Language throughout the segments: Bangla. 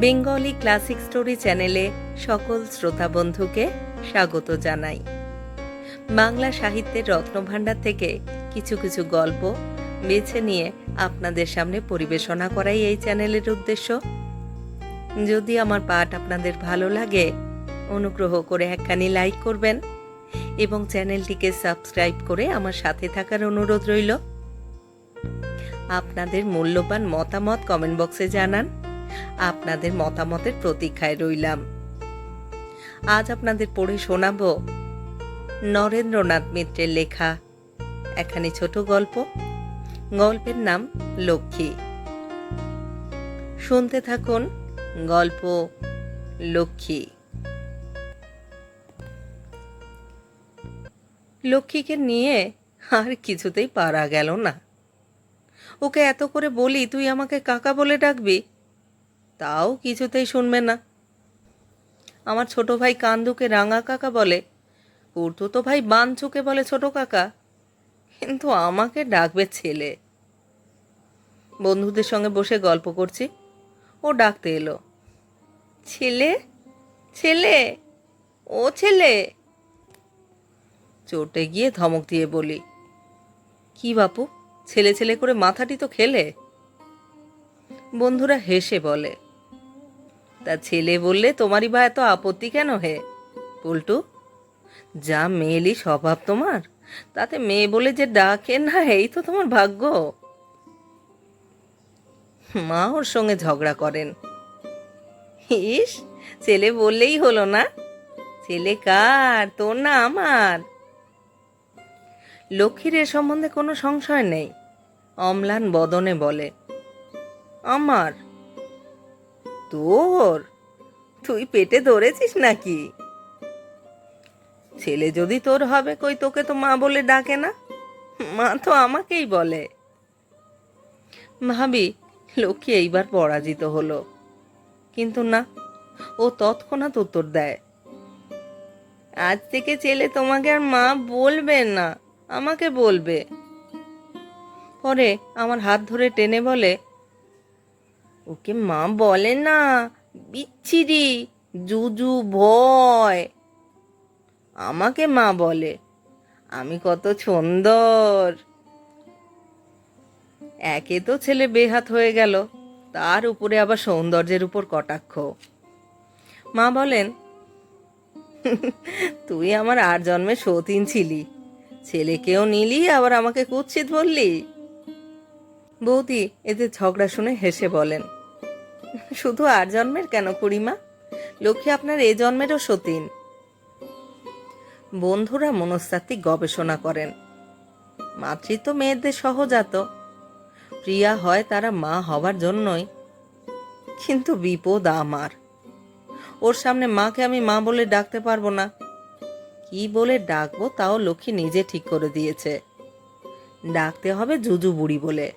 বেঙ্গলি ক্লাসিক স্টোরি চ্যানেলে সকল শ্রোতা বন্ধুকে স্বাগত জানাই। বাংলা সাহিত্যের রত্নভাণ্ডার থেকে কিছু কিছু গল্প বেছে নিয়ে আপনাদের সামনে পরিবেশনা করাই এই চ্যানেলের উদ্দেশ্য। যদি আমার পাঠ আপনাদের ভালো লাগে, অনুগ্রহ করে একখানি লাইক করবেন এবং চ্যানেলটিকে সাবস্ক্রাইব করে আমার সাথে থাকার অনুরোধ রইল। আপনাদের মূল্যবান মতামত কমেন্ট বক্সে জানান। আপনাদের মতামতের প্রতীক্ষায় রইলাম। আজ আপনাদের পড়ে শোনাব নরেন্দ্রনাথ মিত্রের লেখা, এখানে ছোট গল্প। গল্পের নাম লক্ষ্মী। শুনতে থাকুন গল্প লক্ষ্মী। লক্ষ্মীকে নিয়ে আর কিছুতেই পারা গেল না। ওকে এত করে বলি, তুই আমাকে কাকা বলে ডাকবি? তাও কিছুতেই শুনবে না। আমার ছোট ভাই কান্দুকে রাঙা কাকা বলে তো তো ভাই বানচুকে বলে ছোট কাকা, কিন্তু আমাকে ডাকবে ছেলে। বন্ধুদের সঙ্গে বসে গল্প করছি, ও ডাকতে এলো। ছেলে? ছেলে? ও ছেলে? চোটে গিয়ে ধমক দিয়ে বলি, কি বাপু, ছেলে ছেলে করে মাথাটি তো খেলে? বন্ধুরা হেসে বলে তা ছেলে বললে তোমারই বা এত আপত্তি কেন হে? পল্টু, যা মেয়েলি স্বভাব তোমার, তাতে মেয়ে বলে যে ডাকে না, এই তো তোমার ভাগ্য। মা ওর সঙ্গে ঝগড়া করেন। ইস, ছেলে বললেই হলো না। ছেলে কার? তোর না আমার। লক্ষ্মীর এ সম্বন্ধে কোনো সংশয় নেই, অম্লান বদনে বলে। আমার তোর? তুই পেটে ধরেছিস নাকি? ছেলে যদি তোর হবে কই তোকে তো মা বলে ডাকে না? মা তো আমাকেই বলে। ভাবি, লক্ষ্মী এইবার পরাজিত হলো। কিন্তু না, ও তৎক্ষণাৎ উত্তর দেয়। আজ থেকে ছেলে তোমাকে আর মা বলবে না, আমাকে বলবে। পরে আমার হাত ধরে টেনে বলে ওকে মা বলে না, বিচ্ছিরি, জুজু, ভয়। আমাকে মা বলে, আমি কত সুন্দর। একে তো ছেলে বেহাত হয়ে গেল, তার উপরে আবার সৌন্দর্যের উপর কটাক্ষ। মা বলেন, তুই আমার আর জন্মে সতীন ছিলি, ছেলেকেও নিলি, আবার আমাকে কুৎসিত বললি? বৌদি এতে ঝগড়া শুনে হেসে বলেন শুধু আর জন্মের কেন খুড়িমা লক্ষ্মী আপনার এ জন্মেরও সতীন। বন্ধুরা মনস্তাত্ত্বিক গবেষণা করেন। মাতৃত্ব মেয়েদের সহজাত। প্রিয়া হয় তারা মা হবার জন্যই। কিন্তু বিপদ আমার। ওর সামনে মাকে আমি মা বলে ডাকতে পারব না। কি বলে ডাকবো তাও লক্ষ্মী নিজে ঠিক করে দিয়েছে। ডাকতে হবে জুজু বুড়ি বলে।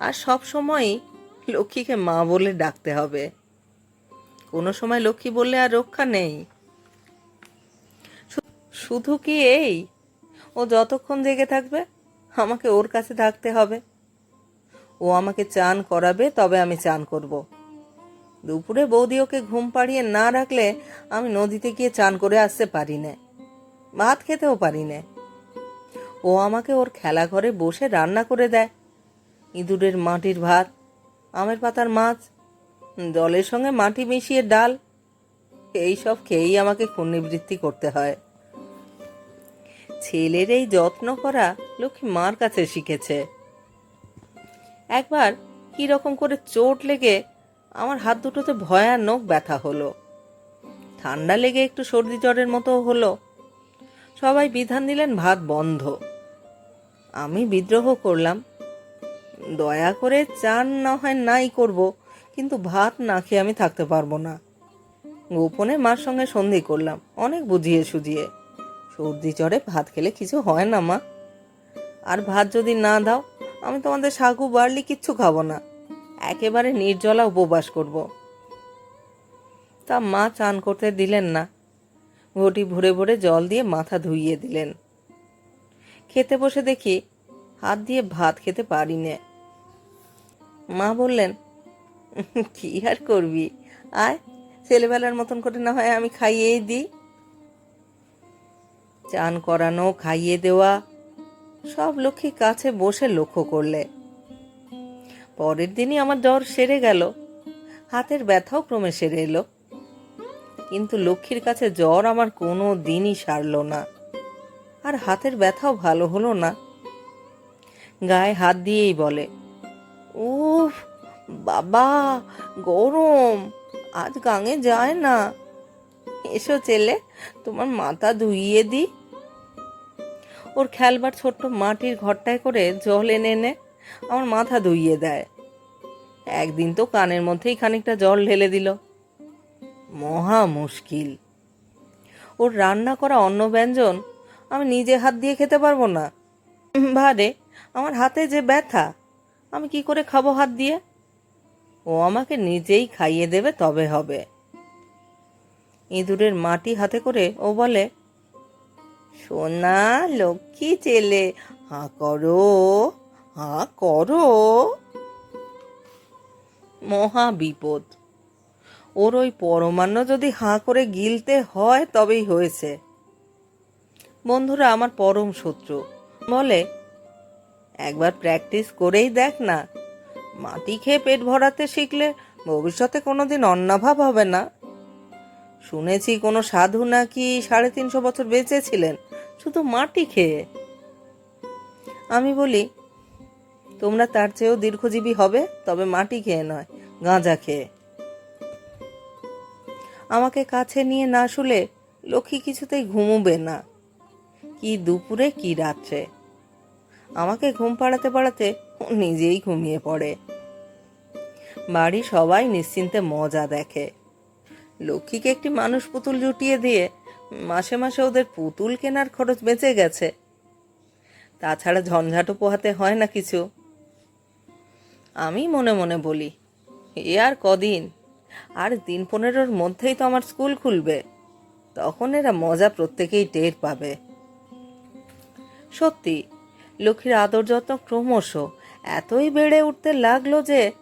আর সব সময়ই লক্ষ্মীকে মা বলে ডাকতে হবে। কোনো সময় লক্ষ্মী বললে আর রক্ষা নেই। শুধু কি এই? ও যতক্ষণ জেগে থাকবে, আমাকে ওর কাছে থাকতে হবে। ও আমাকে চান করাবে, তবে আমি চান করব। দুপুরে বৌদি ওকে ঘুম পাড়িয়ে না রাখলে আমি নদীতে গিয়ে চান করে আসতে পারি না। ভাত খেতেও পারি না। ও আমাকে ওর খেলা ঘরে বসে রান্না করে দেয়। ইঁদুরের মাটির ভাত আমের পাতার মাছ জলের সঙ্গে মাটি মিশিয়ে ডাল, এই সব খেয়েই আমাকে ক্ষুণ্ণিবৃত্তি করতে হয়। ছেলের এই যত্ন করা লক্ষ্মী মার কাছে শিখেছে। একবার কি রকম করে চোট লেগে আমার হাত দুটোতে ভয়ানক ব্যথা হলো। ঠান্ডা লেগে একটু সর্দি জ্বরের মতো হলো। সবাই বিধান দিলেন ভাত বন্ধ। আমি বিদ্রোহ করলাম দয়া করে চান না হয় নাই করব, কিন্তু ভাত না খেয়ে আমি থাকতে পারব না। গোপনে মার সঙ্গে সন্ধি করলাম, অনেক বুঝিয়ে সুজিয়ে সর্দি জ্বরে ভাত খেলে কিছু হয় না, মা। আর ভাত যদি না দাও, আমি তোমাদের সাগু বাড়লি কিচ্ছু খাব না। একেবারে নির্জলা উপবাস করব। তা মা চান করতে দিলেন না। ঘটি ভরে ভরে জল দিয়ে মাথা ধুইয়ে দিলেন। খেতে বসে দেখি, হাত দিয়ে ভাত খেতে পারি নে। মা বললেন, কি আর করবি? আয়, ছেলেবেলার মতন করে না হয় আমি খাইয়েই দিই। চান করানো, খাইয়ে দেওয়া, সব লক্ষ্মী কাছে বসে লক্ষ্য করলে। পরের দিনই আমার জ্বর সেরে গেল। হাতের ব্যথাও ক্রমে সেরে এলো। কিন্তু লক্ষ্মীর কাছে জ্বর আমার কোনো দিনই সারলো না। আর হাতের ব্যথাও ভালো হলো না। গায়ে হাত দিয়েই বলে উফ, বাবা, গরম। আজ গাঙে যায় না। এসো ছেলে, তোমার মাথা ধুইয়ে দি। ওর খেলবার ছোট্ট মাটির ঘরটায় করে জল এনে এনে আমার মাথা ধুইয়ে দেয়। একদিন তো কানের মধ্যেই খানিকটা জল ঢেলে দিল। মহা মুশকিল। ওর রান্না করা অন্ন ব্যঞ্জন আমি নিজে হাত দিয়ে খেতে পারব না। ভারে, আমার হাতে যে ব্যথা। আমি কি করে খাব হাত দিয়ে? ও আমাকে নিজেই খাইয়ে দেবে, তবে হবে। ইঁদুরের মাটি হাতে করে ও বলে, সোনা, লক্ষ্মী ছেলে হা করো হা করো। মহা বিপদ। ওর ওই পরমান্ন যদি হাঁ করে গিলতে হয়, তবেই হয়েছে। বন্ধুরা, আমার পরম শত্রু। বলে একবার প্র্যাকটিস করেই দেখ না। মাটি খেয়ে পেট ভরাতে শিখলে ভবিষ্যতে কোনোদিন অন্নাভাব হবে না। শুনেছি কোনো সাধু নাকি সাড়ে তিনশো বছর বেঁচেছিলেন শুধু মাটি খেয়ে। আমি বলি, তোমরা তার চেয়েও দীর্ঘজীবী হবে, তবে মাটি খেয়ে নয়, গাঁজা খেয়ে। আমাকে কাছে নিয়ে না শুলে লক্ষ্মী কিছুতেই ঘুমোবে না। কি দুপুরে, কি রাত্রে। আমাকে ঘুম পাড়াতে পাড়াতে নিজেই ঘুমিয়ে পড়ে। বাড়ি সবাই নিশ্চিন্তে মজা দেখে। লক্ষ্মীকে একটি মানুষ পুতুল জুটিয়ে দিয়ে মাসে মাসে ওদের পুতুল কেনার খরচ বেঁচে গেছে। তাছাড়া ঝঞ্ঝাটও পোহাতে হয় না কিছু। আমি মনে মনে বলি, এ আর কদিন? আর দিন পনেরোর মধ্যেই তো আমার স্কুল খুলবে। তখন এরা মজা প্রত্যেকেই টের পাবে। সত্যি লক্ষ্মীর আদর যত্ন ক্রমশ এতই বেড়ে উঠতে লাগল যে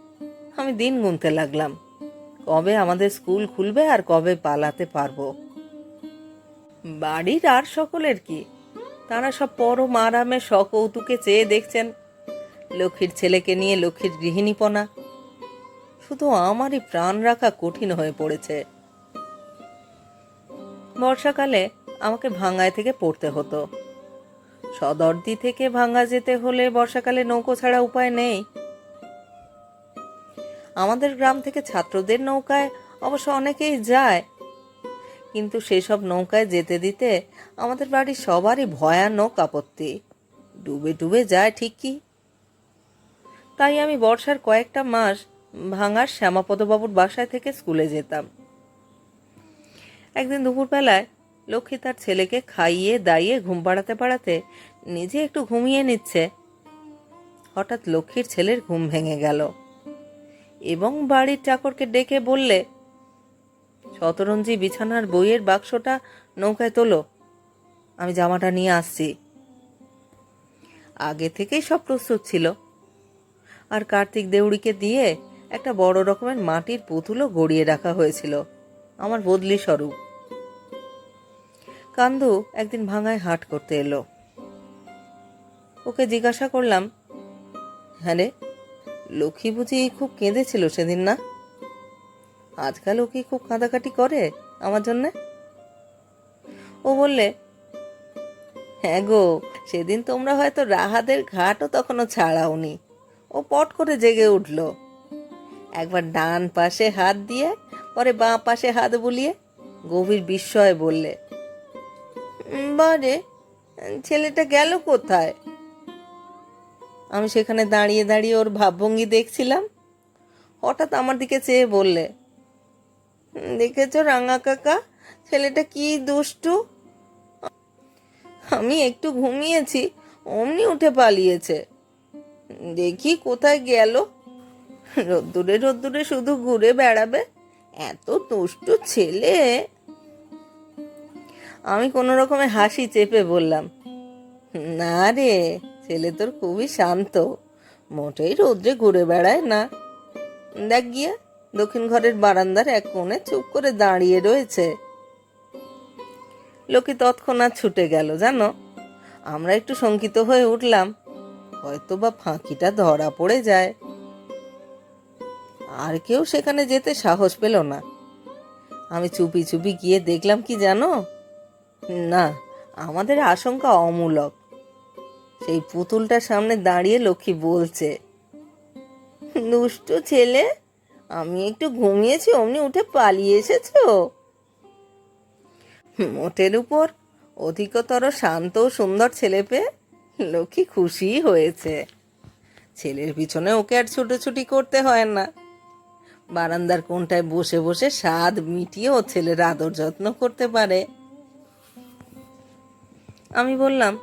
আমি দিন গুনতে লাগলাম। কবে আমাদের স্কুল খুলবে আর কবে পালাতে পারব? বাড়ির আর সকলের কি? তারা সব পরম আরামে সকৌতুকে চেয়ে দেখছেন। লক্ষ্মীর ছেলেকে নিয়ে লক্ষ্মীর গৃহিণীপনা। শুধু আমারই প্রাণ রাখা কঠিন হয়ে পড়েছে। বর্ষাকালে আমাকে ভাঙ্গায় থেকে পড়তে হতো। সদর্দি থেকে ভাঙ্গা যেতে হলে বর্ষাকালে নৌকো ছাড়া উপায় নেই। আমাদের গ্রাম থেকে ছাত্রদের নৌকায় অবশ্য অনেকেই যায়। কিন্তু সেসব নৌকায় যেতে দিতে আমাদের বাড়ির সবারই ভয়ানক আপত্তি। ডুবে ডুবে যায় ঠিক কি? তাই আমি বর্ষার কয়েকটা মাস ভাঙার শ্যামাপদবাবুর বাসায় থেকে স্কুলে যেতাম। একদিন দুপুরবেলায় লক্ষ্মী তার ছেলেকে খাইয়ে, দাইয়ে, ঘুম পাড়াতে পাড়াতে নিজে একটু ঘুমিয়ে নিচ্ছে। হঠাৎ লক্ষ্মীর ছেলের ঘুম ভেঙে গেল এবং বাড়ির চাকরকে ডেকে বললে, শতরঞ্জি বিছানার বইয়ের বাক্সটা নৌকায় তোলো, আমি জামাটা নিয়ে আসছি। আগে থেকেই সব প্রস্তুত ছিল। আর কার্তিক দেউড়িকে দিয়ে একটা বড় রকমের মাটির পুতুলও গড়িয়ে রাখা হয়েছিল, আমার বদলি স্বরূপ। কান্দু একদিন ভাঙায় হাট করতে এলো। ওকে জিজ্ঞাসা করলাম হ্যাঁ রে, লক্ষ্মী বুঝি খুব কেঁদেছিল সেদিন না? আজকাল ও কি খুব কাঁদাকাটি করে আমার জন্যে? ও বললে হ্যাঁ গো, সেদিন তোমরা হয়তো রাহাদের ঘাটও তখনও ছাড়াওনি। ও পট করে জেগে উঠল। একবার ডান পাশে হাত দিয়ে, পরে বাঁ পাশে হাত বুলিয়ে গভীর বিস্ময়ে বললে বারে, ছেলেটা গেল কোথায়? আমি সেখানে দাঁড়িয়ে দাঁড়িয়ে ওর ভাবভঙ্গি দেখছিলাম। হঠাৎ আমার দিকে চেয়ে বললে, দেখেছ রাঙা কাকা, ছেলেটা কি দুষ্টু? আমি একটু ঘুমিয়েছি, অমনি উঠে পালিয়েছে। দেখি কোথায় গেল। রোদ্দুরে রোদ্দুরে শুধু ঘুরে বেড়াবে। এত দুষ্টু ছেলে আমি কোনো রকমে হাসি চেপে বললাম, না রে, ছেলে তোর খুবই শান্ত। মোটেই রোদ্রে ঘুরে বেড়ায় না। দেখ গিয়ে, দক্ষিণ ঘরের বারান্দার এক কোণে চুপ করে দাঁড়িয়ে রয়েছে। লোকে তৎক্ষণাৎ ছুটে গেল, জানো? আমরা একটু শঙ্কিত হয়ে উঠলাম হয়তো বা ফাঁকিটা ধরা পড়ে যায়। আর কেউ সেখানে যেতে সাহস পেল না। আমি চুপি চুপি গিয়ে দেখলাম কি জানো? না, আমাদের আশঙ্কা অমূলক। সেই পুতুলটার সামনে দাঁড়িয়ে লক্ষ্মী বলছে, দুষ্টু ছেলে, আমি একটু ঘুমিয়েছি, অমনি উঠে পালিয়ে এসেছ? মোটের উপর, অধিকতর শান্ত ও সুন্দর ছেলে পেয়ে লক্ষ্মী খুশি হয়েছে। ছেলের পিছনে ওকে আর ছুটোছুটি করতে হয় না। বারান্দার কোনটায় বসে বসে স্বাদ মিটিয়ে ও ছেলের আদর যত্ন করতে পারে। আমি বললাম,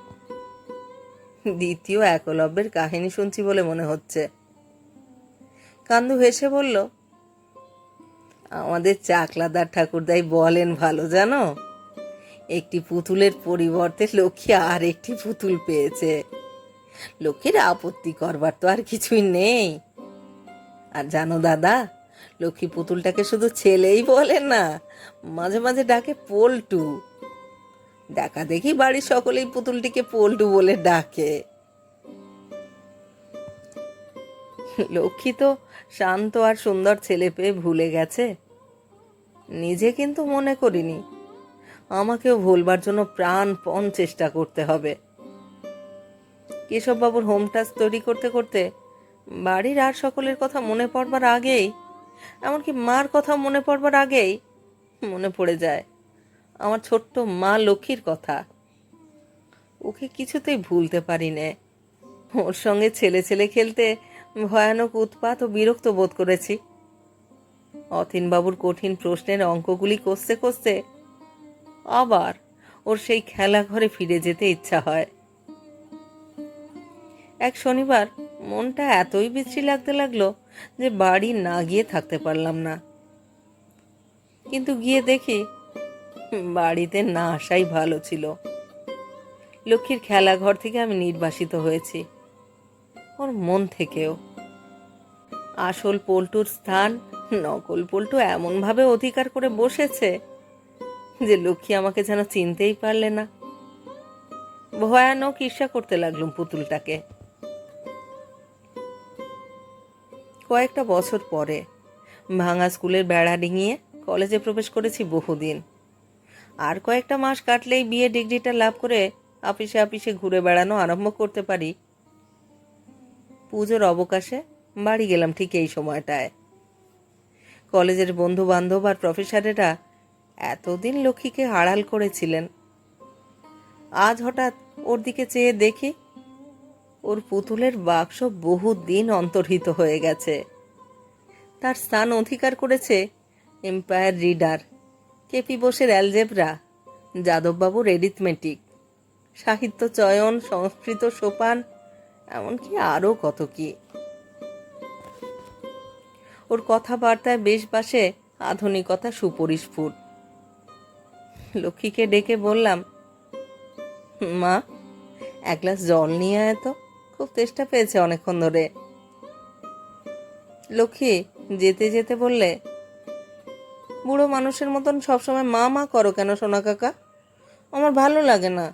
দ্বিতীয় একলব্যের কাহিনী শুনছি বলে মনে হচ্ছে। কান্দু হেসে বলল, আমাদের চাকলাদার ঠাকুরদাই বলেন ভালো, জানো? একটি পুতুলের পরিবর্তে লক্ষ্মী আর একটি পুতুল পেয়েছে। লক্ষ্মীর আপত্তি করবার তো আর কিছুই নেই। আর জানো দাদা, লক্ষ্মী পুতুলটাকে শুধু ছেলেই বলে না, মাঝে মাঝে ডাকে পল্টু। দেখা দেখি বাড়ির সকলেই পুতুলটিকে পল্টু বলে ডাকে। লক্ষ্মী তো শান্ত আর সুন্দর ছেলে পেয়ে ভুলে গেছে। নিজে কিন্তু মনে করিনি, আমাকেও ভুলবার জন্য প্রাণপণ চেষ্টা করতে হবে। কেশববাবুর হোম টাস্ক তৈরি করতে করতে বাড়ির আর সকলের কথা মনে পড়বার আগেই, এমনকি মার কথা মনে পড়বার আগেই মনে পড়ে যায়। আমার ছোট্ট মা লক্ষ্মীর কথা। ওকে কিছুতেই ভুলতে পারি নে ওর সঙ্গে ছেলে ছেলে খেলতে ভয়ানক উৎপাত ও বিরক্ত বোধ করেছি। অতীনবাবুর কঠিন প্রশ্নের অঙ্কগুলি কষতে কষতে আবার ওর সেই খেলা ঘরে ফিরে যেতে ইচ্ছা হয়। এক শনিবার মনটা এতই বিশ্রী লাগতে লাগল যে বাড়ি না গিয়ে থাকতে পারলাম না। কিন্তু গিয়ে দেখি বাড়িতে না আসাই ভালো ছিল। লক্ষ্মীর খেলাঘর থেকে আমি নির্বাসিত হয়েছি। ওর মন থেকেও। আসল পল্টুর স্থান, নকল পল্টু এমনভাবে অধিকার করে বসেছে যে লক্ষ্মী আমাকে যেন চিনতেই পারলে না। ভয়ানক ঈর্ষা করতে লাগলুম পুতুলটাকে। কয়েকটা বছর পরে ভাঙা স্কুলের বেড়া ডিঙিয়ে কলেজে প্রবেশ করেছি বহুদিন। আর কয়েকটা মাস কাটলেই বিয়ে ডিগ্রিটা লাভ করে আপিসে আপিসে ঘুরে বেড়ানো আরম্ভ করতে পারি। পুজোর অবকাশে বাড়ি গেলাম ঠিক এই সময়টায়। কলেজের বন্ধু বান্ধব আর প্রফেসরেরা এতদিন লক্ষ্মীকে আড়াল করেছিলেন। আজ হঠাৎ ওর দিকে চেয়ে দেখি ওর পুতুলের বাক্স বহু দিন অন্তর্হিত হয়ে গেছে। তার স্থান অধিকার করেছে এম্পায়ার রিডার। কেপি বোসের অ্যালজেব্রা যাদববাবুর এরিথমেটিক সাহিত্য চয়ন, সংস্কৃত সোপান, এমনকি আরও কত কি। ওর কথাবার্তায় বেশ বাসে আধুনিকতা সুপরিস্ফুট। লক্ষ্মীকে ডেকে বললাম, মা, এক গ্লাস জল নিয়ে আয় তো, খুব তেষ্টা পেয়েছে অনেকক্ষণ ধরে। লক্ষ্মী যেতে যেতে বললে বুড়ো মানুষের মতন সবসময় মা মা করো কেন সোনা কাকা? আমার ভালো লাগে না।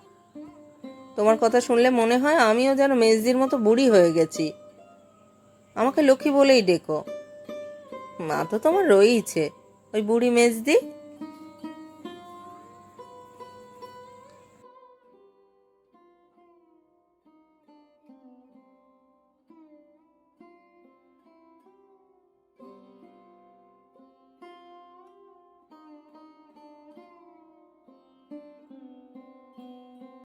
তোমার কথা শুনলে মনে হয় আমিও যেন মেজদির মতো বুড়ি হয়ে গেছি। আমাকে লক্ষ্মী বলেই ডেকো। মা তো তোমার রয়েইছে। ওই বুড়ি মেজদি?